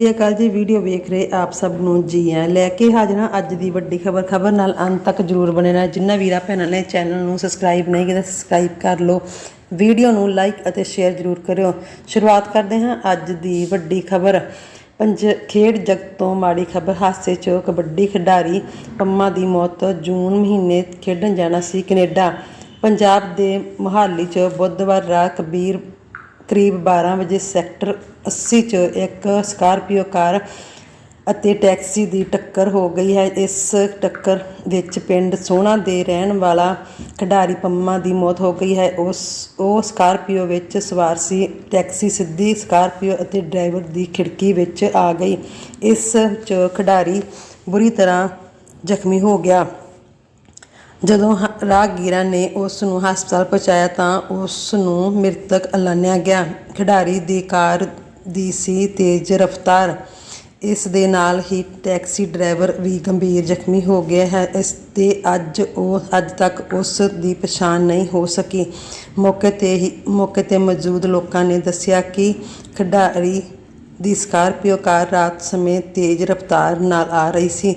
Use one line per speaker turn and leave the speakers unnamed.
ਸਤਿ ਸ਼੍ਰੀ ਅਕਾਲ ਜੀ, ਵੀਡੀਓ ਵੇਖ ਰਹੇ ਆਪ ਸਭ ਨੂੰ ਜੀ ਆ ਲੈ ਕੇ ਹਾਜ਼ਰ ਹਾਂ ਅੱਜ ਦੀ ਵੱਡੀ ਖਬਰ। ਖਬਰ ਨਾਲ ਅੰਤ ਤੱਕ ਜਰੂਰ ਬਣੇ ਰਹਿਣਾ ਜਿੰਨਾ ਵੀਰਾਂ ਭੈਣਾਂ ਨੇ ਚੈਨਲ ਨੂੰ ਸਬਸਕ੍ਰਾਈਬ ਨਹੀਂ ਕੀਤਾ ਸਬਸਕ੍ਰਾਈਬ ਕਰ ਲਓ। ਵੀਡੀਓ ਨੂੰ ਲਾਈਕ ਅਤੇ ਸ਼ੇਅਰ ਜਰੂਰ ਕਰਿਓ। ਸ਼ੁਰੂਆਤ ਕਰਦੇ ਹਾਂ ਅੱਜ ਦੀ ਵੱਡੀ ਖਬਰ। ਪੰਜ ਖੇਡ ਜਗਤ ਤੋਂ ਮਾੜੀ ਖਬਰ। ਹਾਦਸੇ 'ਚ ਕਬੱਡੀ ਖਿਡਾਰੀ ਪੰਮਾ ਦੀ ਮੌਤ। ਜੂਨ ਮਹੀਨੇ ਖੇਡਣ ਜਾਣਾ ਸੀ ਕੈਨੇਡਾ। ਪੰਜਾਬ ਦੇ ਮੁਹਾਲੀ 'ਚ ਬੁੱਧਵਾਰ ਰਾਤ ਕਬੀਰ ਕਰੀਬ 12 ਵਜੇ ਸੈਕਟਰ 80 ਚ ਇੱਕ ਸਕਾਰਪੀਓ ਕਾਰ ਅਤੇ ਟੈਕਸੀ ਦੀ ਟੱਕਰ ਹੋ ਗਈ ਹੈ। ਇਸ ਟੱਕਰ ਵਿੱਚ ਪਿੰਡ ਸੋਹਣਾ ਦੇ ਰਹਿਣ ਵਾਲਾ ਖਿਡਾਰੀ ਪੰਮਾ ਦੀ ਮੌਤ ਹੋ ਗਈ ਹੈ। ਉਸ, ਉਹ ਸਕਾਰਪੀਓ ਵਿੱਚ ਸਵਾਰ ਸੀ। ਟੈਕਸੀ ਸਿੱਧੀ ਸਕਾਰਪੀਓ ਅਤੇ ਡਰਾਈਵਰ ਦੀ ਖਿੜਕੀ ਵਿੱਚ ਆ ਗਈ। ਇਸ ਚ ਖਿਡਾਰੀ ਬੁਰੀ ਤਰ੍ਹਾਂ ਜ਼ਖਮੀ ਹੋ ਗਿਆ। ਜਦੋਂ ਹ- ਰਾਹਗੀਰਾਂ ਨੇ ਉਸ ਨੂੰ ਹਸਪਤਾਲ ਪਹੁੰਚਾਇਆ ਤਾਂ ਉਸ ਨੂੰ ਮ੍ਰਿਤਕ ਐਲਾਨਿਆ ਗਿਆ। ਖਿਡਾਰੀ ਦੀ ਕਾਰ ਦੀ ਸੀ ਤੇਜ਼ ਰਫ਼ਤਾਰ। ਇਸ ਦੇ ਨਾਲ ਹੀ ਟੈਕਸੀ ਡਰਾਈਵਰ ਵੀ ਗੰਭੀਰ ਜ਼ਖਮੀ ਹੋ ਗਿਆ ਹੈ। ਇਸ ਤੇ ਅੱਜ ਉਹ, ਅੱਜ ਤੱਕ ਉਸ ਦੀ ਪਛਾਣ ਨਹੀਂ ਹੋ ਸਕੀ। ਮੌਕੇ ਤੇ ਹੀ, ਮੌਕੇ ਤੇ ਮੌਜੂਦ ਲੋਕਾਂ ਨੇ ਦੱਸਿਆ ਕਿ ਖਿਡਾਰੀ ਦੀ ਸਕਾਰਪੀਓ ਕਾਰ ਰਾਤ ਸਮੇਂ ਤੇਜ਼ ਰਫ਼ਤਾਰ ਨਾਲ ਆ ਰਹੀ ਸੀ।